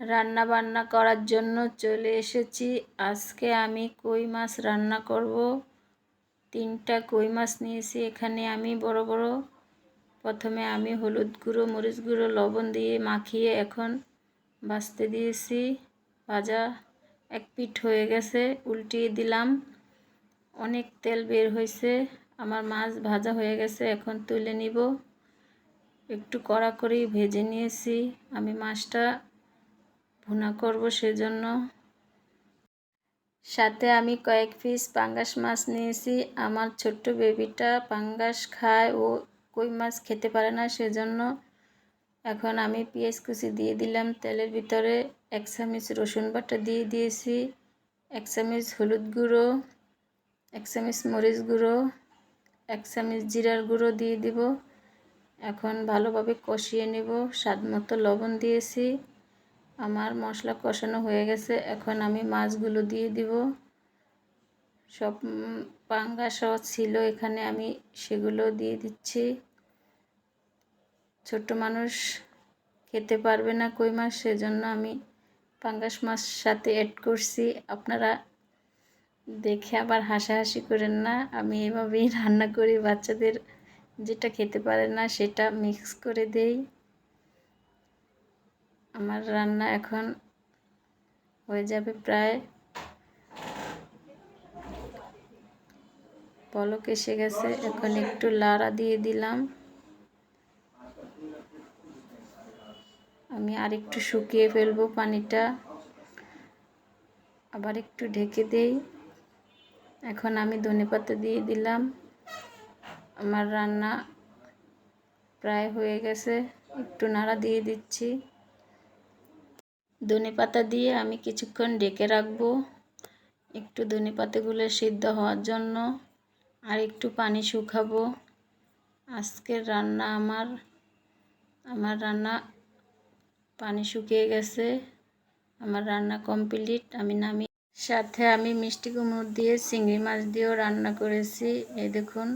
রান্না বান্না করার জন্য চলে এসেছি। আজকে আমি কই মাছ রান্না করব? তিনটা কই মাছ নিয়েছি। এখানে আমি বড় বড়। প্রথমে আমি হলুদ গুঁড়ো, মরিচ গুঁড়ো, লবণ দিয়ে মাখিয়ে এখন ভাজতে দিয়েছি। ভাজা এক পিঠ হয়ে গেছে, উল্টিয়ে দিলাম। অনেক তেল বের হয়েছে। আমার মাছ ভাজা হয়ে গেছে, এখন তুলে নিব। একটু কড়া করেই ভেজে নিয়েছি। আমি মাছটা ভুনা করব সেজন্য। সাথে আমি কয়েক পিস পাঙ্গাস মাছ নিয়েছি। আমার ছোট্ট বেবিটা পাঙ্গাস খায়, ও কই মাছ খেতে পারে না সেজন্য। এখন আমি পেঁয়াজ কুচি দিয়ে দিলাম তেলের ভিতরে, এক চামচ রসুন বাটা দিয়ে দিয়েছি, এক চামচ হলুদ গুঁড়ো, এক চামচ মরিচ গুঁড়ো, এক চামচ জিরার গুঁড়ো দিয়ে দিব। এখন ভালোভাবে কষিয়ে নেব স্বাদ মতো লবণ দিয়েছি। আমার মশলা কষানো হয়ে গেছে, এখন আমি মাছগুলো দিয়ে দিব। সব পাঙ্গাসও ছিল, এখানে আমি সেগুলো দিয়ে দিচ্ছি। ছোট মানুষ খেতে পারবে না কই মাছ, সেজন্য আমি পাঙ্গাস মাছ সাথে অ্যাড করছি। আপনারা দেখে আবার হাসাহাসি করেন না, আমি এভাবেই রান্না করি, বাচ্চাদের যেটা খেতে পারে না সেটা মিক্স করে দেই। আমার রান্না এখন হয়ে যাবে প্রায় পলক এসে গেছে। এখন একটু লাড়া দিয়ে দিলাম। আমি আর একটু শুকিয়ে ফেলব পানিটা। আবার একটু ঢেকে দেই। এখন আমি ধনে পাতা দিয়ে দিলাম। আমার রান্না প্রায় হয়ে গেছে। একটু নাড়া দিয়ে দিচ্ছি। ধনে পাতা দিয়ে আমি কিছুক্ষণ ডেকে রাখব। একটু ধনে পাতাগুলো সিদ্ধ হওয়ার জন্য আর একটু পানি শুকাবো। আজকের রান্না আমার আমার রান্না পানি শুকিয়ে গেছে। আমার রান্না কমপ্লিট। আমি নামি সাথে আমি মিষ্টি কুমড় দিয়ে চিংড়ি মাছ দিয়েও রান্না করেছি। এই দেখুন।